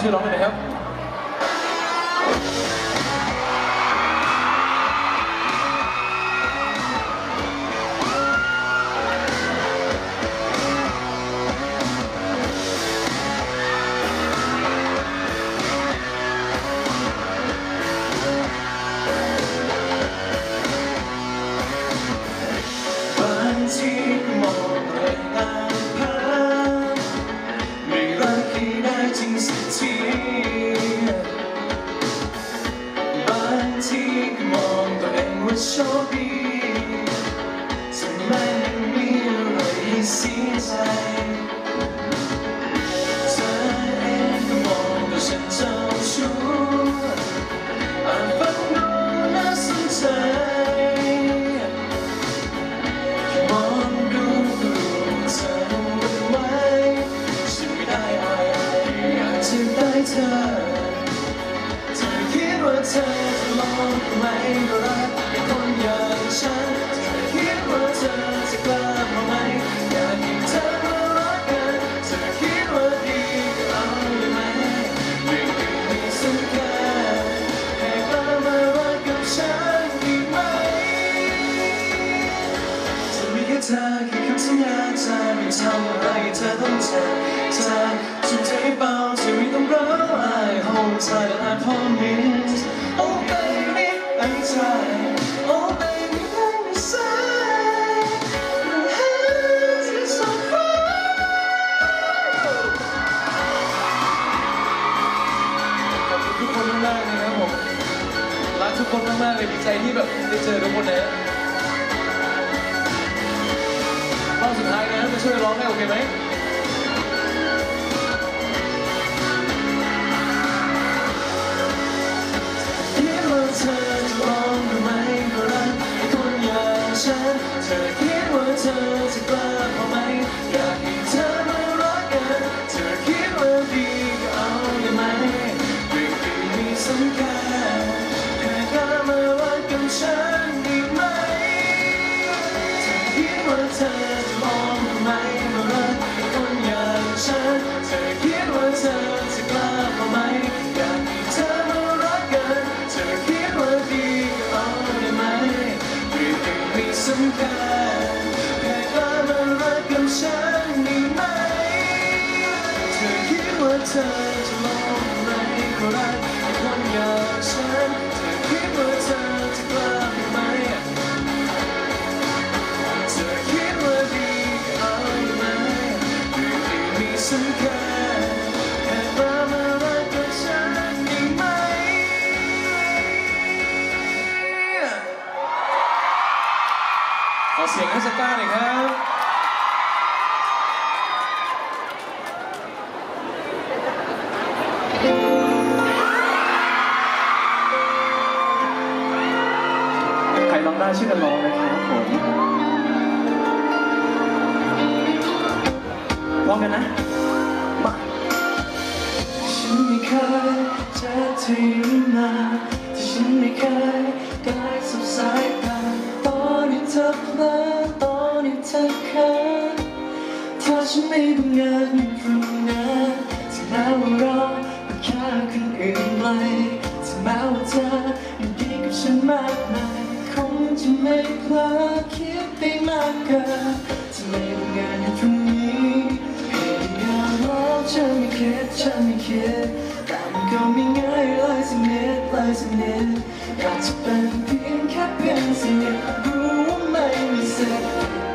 ชื่อร้องได้ไหมครับ ทำอะไรให้เธอต้องเจ็บใจสุดใจเบาจะไม่ต้องร้องไห้ Hold tight and I promise Oh baby I try Oh baby let me say My hands is so far ขอบคุณทุกคนมากๆเลยนะครับผมรักทุกคนมากๆเลยดีใจที่แบบได้เจอทุกคนนะ อบสุดท้ายนะมาช่วยร้องได้โอเคไหมคิดว่าเธอจะลองหรือไม่ก็รักคนอย่างฉันเธอคิดว่าเธอจะกล้าพอไหมอยากให้เธอมารักกันเธอคิดว่าดีก็เอาได้ไหมเรื่องอื่นไม่สำคัญแค่กล้ามารักกับฉันดี ไนะมาฉันไม่เคยเจอเธออยู่นานแต่ฉันไม่เคยใกล้สุดสายตาตอนที่เธอเพลอตอนที่เธอเคินถ้าฉันไม่ทำงานอยู่ตรงนั้นถึงแม้ว่าเราเป็นแค่คนอื่นไกลถึงแม้ว่าเธอยังดีกับฉันมากมายคงจะไม่เพลอคิดไปมากเกินจะไม่ทำงานอยู่ตรงนี้ แล้วจะไม่คิดจะไม่คิดแต่มันก็ไม่ง่ายเลยสักนิดเลยสักนิดอยากจะเป็นเพียงแค่เพียงสิ่งเดียวรู้ว่าไม่มีสิทธิ์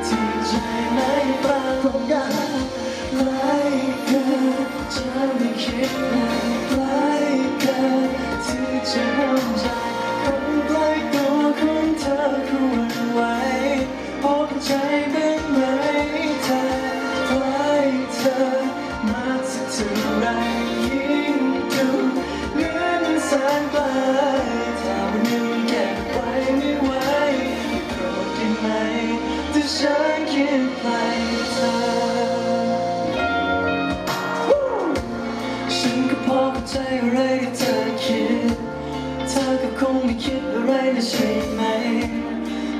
ที่ใจไม่ปรากฏกันไกลเกินจะไม่คิดนานไกลเกินที่จะห้ามใจ อนไกลถ้าวันหนึ่งเก็ไว้ไม่ไหวโปรดได้ไหมถ้าฉันคิดไกลเธอฉันก็พอเข้าใจอะไรที่เธอคิด เธอก็คงไม่คิดอะไรนะใช่ไหม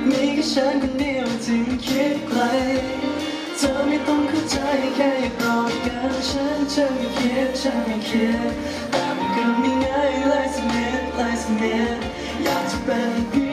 มีแค่ฉันคนเดียวที่คิดไกลเธอไม่ต้องเข้าใจแค่อยากรอกันฉัฉันจะไม่เขียนจะไม่เขียนแต่มันก็ไม่ง่ายเลย สักนิดเลยสักนิดอยากจะเป็น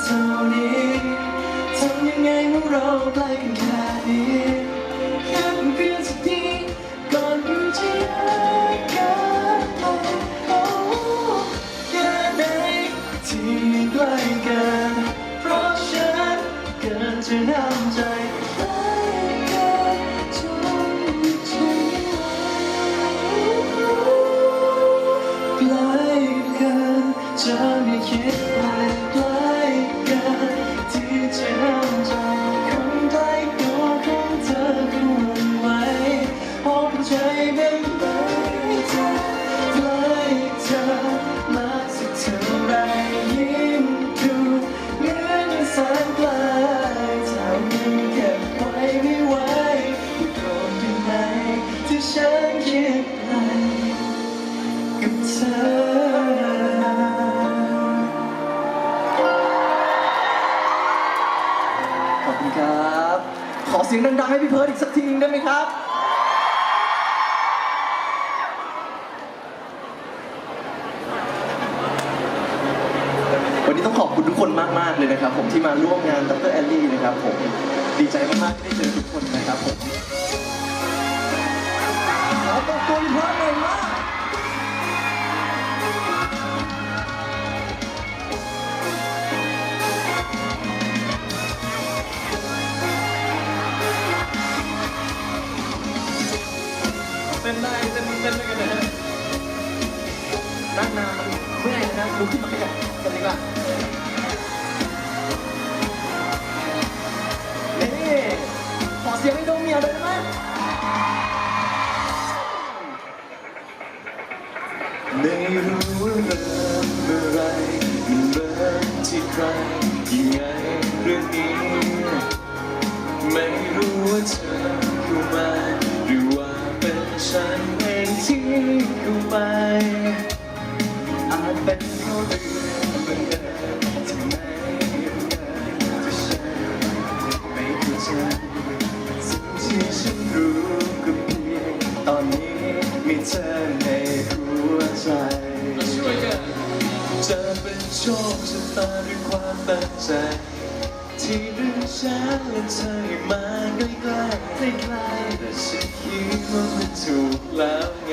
เท่านี้ทำยังไงเมื่อเราใกล้กันแค่นี้แค่เพื่อนสักทีก่อนอยู่ที่กกันไปโอ้แค่ไหนที่ใกล้กัน เพราะฉันเกินจะห้ามใจใกลกันจนฉันไกลกันจะไม่คิดไป สียงดังๆให้พี่เพิร์ดอีกสักทีนึงได้ไหมครับ วันนี้ต้องขอบคุณทุกคนมากๆเลยนะครับ ผมที่มาร่วมงานดรแอลลี่นะครับผมดีใจมากๆที่ได้เจอทุกคนนะครับผมขอตบตัวพี่เพิร์ดหน่อยมาก รื่องนี้ ไม่รู้ว่าเธอเข้ามาหรือว่าเป็นฉันเองที่เข้าไปอาจเป็นเพราะเรื่องบังเอิญที่ไม่ยังไงที่ฉันไม่เข้าใจสิ่งที่ฉันรู้ก็เพียงตอนนี้มีเธอในหัวใจจะเป็นโชคชะตาด้วยความตั้งใจ ที่ดึงฉันและเธอให้มาใกล้ๆใกล้ๆแต่ฉันคิดว่ามันถูกแล้วไง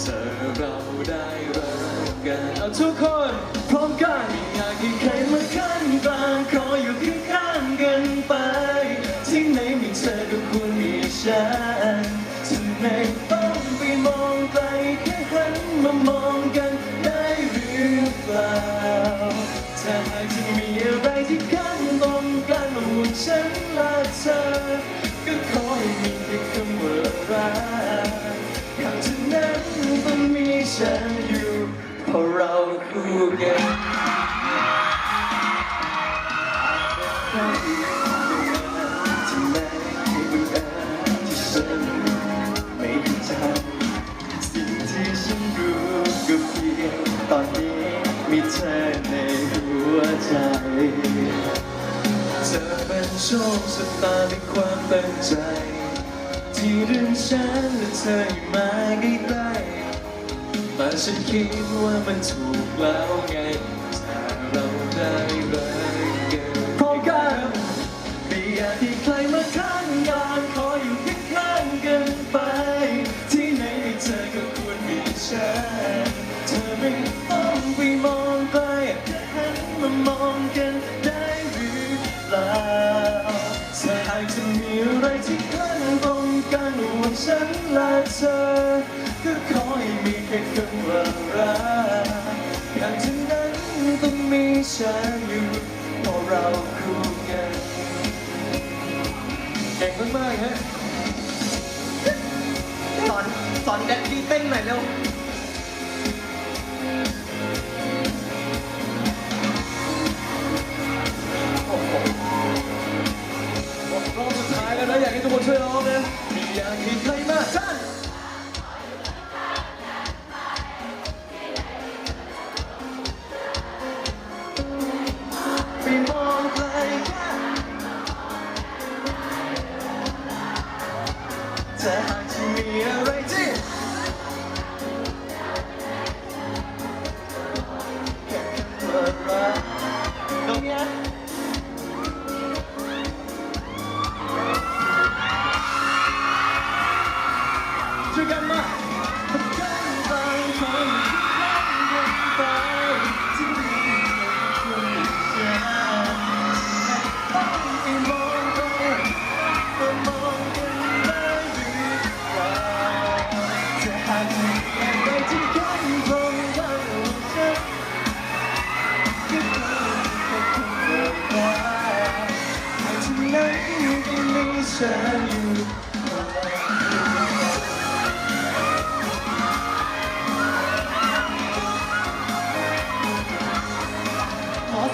เธอเราได้รักกัน เอาทุกคนพร้อมกันไม่อยากให้ใครมาขั้นกลางขออยู่ข้างๆกันไป ที่ไหนมีเธอก็ควรมีฉันจะไม่ต้องไปมองไกลแค่หันมามองกันได้หรือเปล่า ที่ดึงฉันและเธอให้มาใกล้ๆแต่ฉันคิดว่ามันถูกแล้วไงถ้าเราได้ ฉันและเธอ ก็ขอให้มีแค่คำว่ารักอย่างเช่นนั้นต้องมีฉันอยู่เพราะเราคู่กันเก่งมากๆฮะสอนสอนแดดดี้เต้นหน่อยเร็วหมดรอบสุดท้ายแล้วนะอยากให้ทุกคนช่วยร้องนะมีอยากมีใคร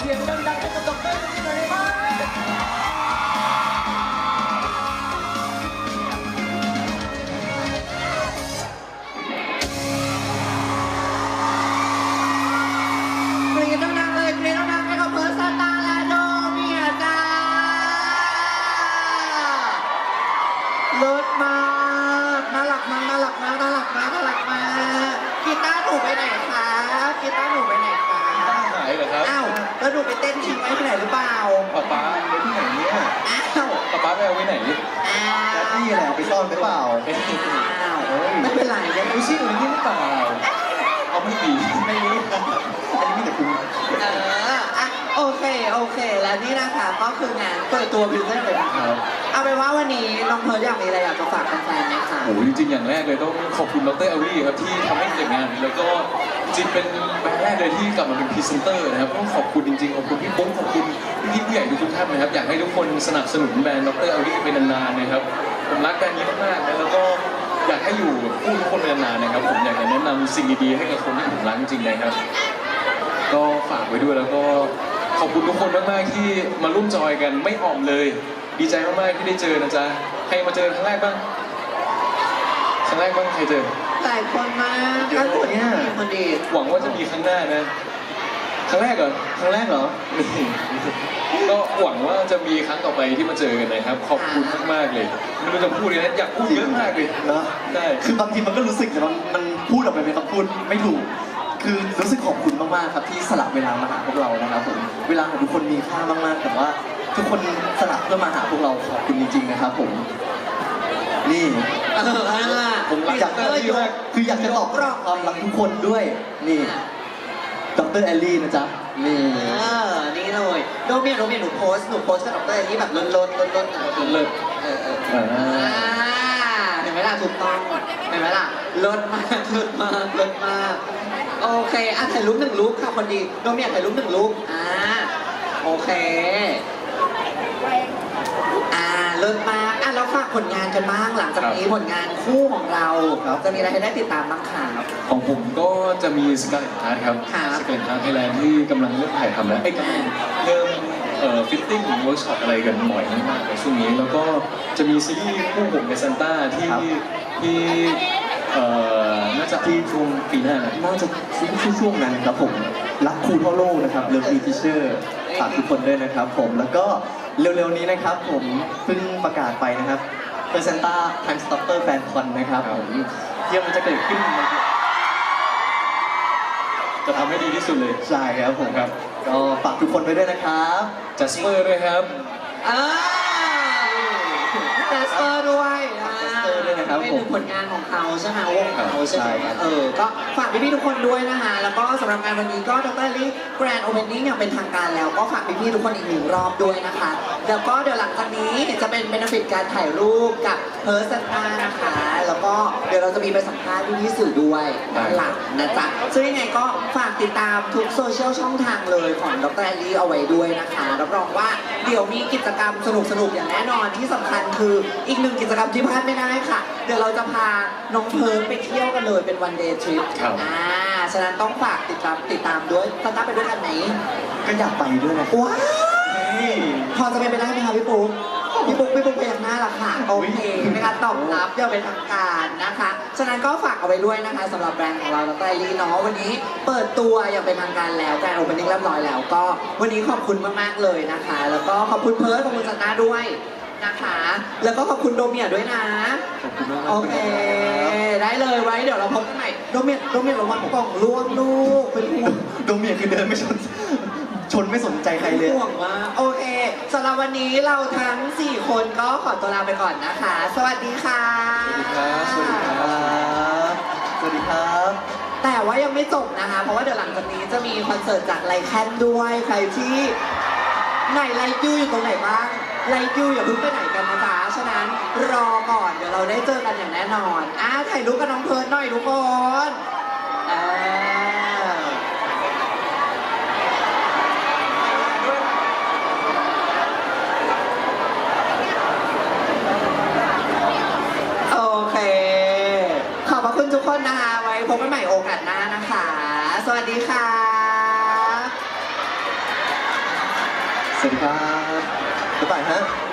เสียงดังๆให้กับดอกเตอรคนนี้หน่อยได้ไหม ไปเต้นทิ้งไว้ที่ไหนหรือเปล่าป๊าป๊าไปที่ไหนเนี่ยอ้าวป๊าป๊าไปเอาไว้ไหนอ้าวแดดดี้แหละไปซ่อนไปเปล่าเอ้ยอ้าวไม่เป็นไรยังไม่ไม่ใช่หรือนี่หรือเปล่าเอาไม่ดีไม่นี้อันนี้มีแต่คุณเอออะ โอเค โอเค แล้วนี่นะคะก็คืองานเปิดตัวพรีเซนเตอร์เลยนะคะครับ เอาเป็นว่าวันนี้น้องเพิร์ดอยากมีอะไรอยากจะฝากแฟนๆไหมคะ โอ้โหจริงๆ อย่างแรกเลยต้องขอบคุณดรเอลลี่ครับที่ทำให้เกิดงานนี้แล้วก็จริงเป็นแบรนด์แรกเลยที่กลับมาเป็นพรีเซนเตอร์นะครับต้องขอบคุณจริงๆขอบคุณพี่ปุ้งขอบคุณพี่ๆผู้ใหญ่ทุกๆท่านนะครับอยากให้ทุกคนสนับสนุนแบรนด์ดรเอลลี่ไปนานๆนะครับผมรักแบรนด์นี้มากๆนะแล้วก็อยากให้อยู่คู่ทุกคนไปนานๆนะครับผมอยากจะแนะนำสิ่งดีๆให้กับคนที่ผมรักจริงๆนะครับ ก็ฝากไว้ด้วยแล้วก็ข อบคุณทุกคนมากๆที่มาร่วมจอยกันไม่อ่อมเลย ดีใจมากๆที่ได้เจอนะจ๊ะใครมาเจอครั้งแรกบ้างครั้งแรกบ้างใครเจอหลายคนมากเดี๋ยวคนเนี่ยดีคนดีหวังว่าจะมีครั้งหน้านะครั้งแรกเหรอครั้งแรกเหรอก็หวังว่าจะมีครั้งต่อไปที่มาเจอกันนะครับ ขอบคุณมากๆเลยไม่รู้จะพูดเลยนะอยากพูดเยอะมากเลยเนอะได้คือบางทีมันก็รู้สึกแต่มันมันพูดออกไปเป็นคำพูดไม่ถูก คือรู้สึกขอบคุณมากๆครับที่สละเวลามาหาพวกเรานะครับผมเวลาของทุกคนมีค่ามากๆ แต่ว่าทุกคนสละเพื่อมาหาพวกเราขอบคุณจริงๆนะครับ ผม นี่เอออะผมอยากเออยกคืออยากจะตอบรับความรักทุกคนด้วย นี่ดรแอลลี่นะจ๊ะนี่เออ นี่เลยโดเมียโดเมียหนูโพสต์หนูโพสต์กับดรเอลลี่แบบลดลดลดลดเลิศเออเออ อ่าอ่าเห็นไหมล่ะ ถูกต้องเห็นไหมล่ะลดมากลดมากลดมากโอเคอะถ่ายรูปหนึ่งรูปค่ะคนดีโดเมียถ่ายรูปหนึ่งรูปอ่าโอเคอ่าเลิศมากอะแล้วฝากผลงานกันบ้างหลังจากนี้ผลงานคู่ของเราครับจะมีอะไรให้ได้ติดตามบ้างคะของผมก็จะมีสกาเลตฮาร์ดครับครับสกาเลตฮาร์ดไทยแลนด์ที่กำลังเริ่มถ่ายทำแล้วไอ้ยกำลังเริ่มเอ่อ ฟิตติ้งเวิร์กช็อปอะไรกันบ่อยมากๆในช่วงนี้ แล้วก็จะมีซีรีส์คู่ผมกับซันต้าที่ครับที่เอ่อน่าจะที่ช่วงปีหน้านะน่าจะช่วงช่วงนั้นครับผมรักครูทั่วโลกนะครับเลิฟมีทิเชอร์ฝากทุกคนด้วยนะครับ ผมแล้วก็เร็วๆนี้นะครับ ผมเพิ่งประกาศไปนะครับเปอร์เซนต้าไทม์สต็อปเปอร์แฟนคอนนะครับผมที่มันจะเกิดขึ้นในจะทำให้ดีที่สุดเลยใช่ครับผมครับ ก็ฝากทุกคนไว้ด้วยนะครับจัสเปอร์ด้วยครับอ่า แจสเปอร์ด้วยอ่าแจสเปอร์ด้วยนะครับไม่หนึ่งผลงานของเขาใช่ไหมวงของเขาใช่ไหมใช่ครับ เออ ก็ฝากพี่ๆทุกคนด้วยนะคะ แล้วก็สำหรับงานวันนี้ก็ดรลี่แกรนด์โอเพนนิ่งอย่างเป็นทางการแล้ว ก็ฝากพี่ๆทุกคนอีกหนึ่งรอบด้วยนะคะ แล้วก็เดี๋ยวหลังจากนี้จะเป็นเบนฟิตการถ่ายรูปกับเพิร์สันตานะคะ แล้วก็เดี๋ยวเราจะมีไปสัมภาษณ์พี่ๆสื่อด้วยด้านหลังนะจ๊ะซึ่งยังไงก็ฝากติดตามทุกโซเชียลช่องทางเลยของดรลี่เอาไว้ด้วยนะคะรับรองว่าเดี๋ยวมีกิจกรรมสนุกๆอย่างแน่นอนที่สำคัญคืออีกหนึ่งกิจกรรมที่พลาดไม่ได้ค่ะเดี๋ยวเราจะพาน้องเพิร์ลไปเที่ยวกันเลยเป็นวันเดย์ทริปครับ อ่า ฉะนั้นต้องฝากติดตามติดตามด้วยตาตาไปด้วยกันไหมก็อยากไปด้วยนะว้าวพอจะเป็นไปได้ไหมคะพี่ปุ๊กพี่ปุ๊กพี่ปุ๊กพยักหน้าละค่ะโอเคเป็นการตอบรับอย่างเป็นทางการนะคะ ฉะนั้นก็ฝากเอาไว้ด้วยนะคะสำหรับแบรนด์ของเราแล้วก็ไอรีเนาะวันนี้เปิดตัวอย่างเป็นทางการแล้วแบรนด์โอเปนนิ่งเรียบร้อยแล้วก็ วันนี้ขอบคุณมากๆเลยนะคะ แล้วก็ขอบคุณเพิร์ดขอบคุณจันนาด้วย นะคะ แล้วก็ขอบคุณโดเมียด้วยนะ ขอบคุณมากๆโอเค ได้เลยไว้เดี๋ยวเราพบกันใหม่โดเมียโดเมียระวังกล่องล่วงลูกเป็นห่วง โดเมียคือเดินไม่ชน ชนไม่สนใจใครเลย ห่วงมากโอเคสำหรับวันนี้เราทั้ง 4 คนก็ขอตัวลาไปก่อนนะคะ สวัสดีค่ะ สวัสดีครับ สวัสดีครับแต่ว่ายังไม่จบนะคะ เพราะว่าเดี๋ยวหลังจากนี้จะมีคอนเสิร์ตจากไลแคนด้วย ใครที่ไหนไลยูอยู่ตรงไหนบ้าง ไลยูอย่าเพิ่งไปไหนกันนะจ๊ะฉะนั้นรอก่อนเดี๋ยวเราได้เจอกันอย่างแน่นอนอะถ่ายรูปกับน้องเพิร์นหน่อยทุกคนอ่าโอเค ขอบพระคุณทุกคนนะคะไว้พบกันใหม่โอกาสหน้านะคะ สวัสดีค่ะ สวัสดีครับ ฮะ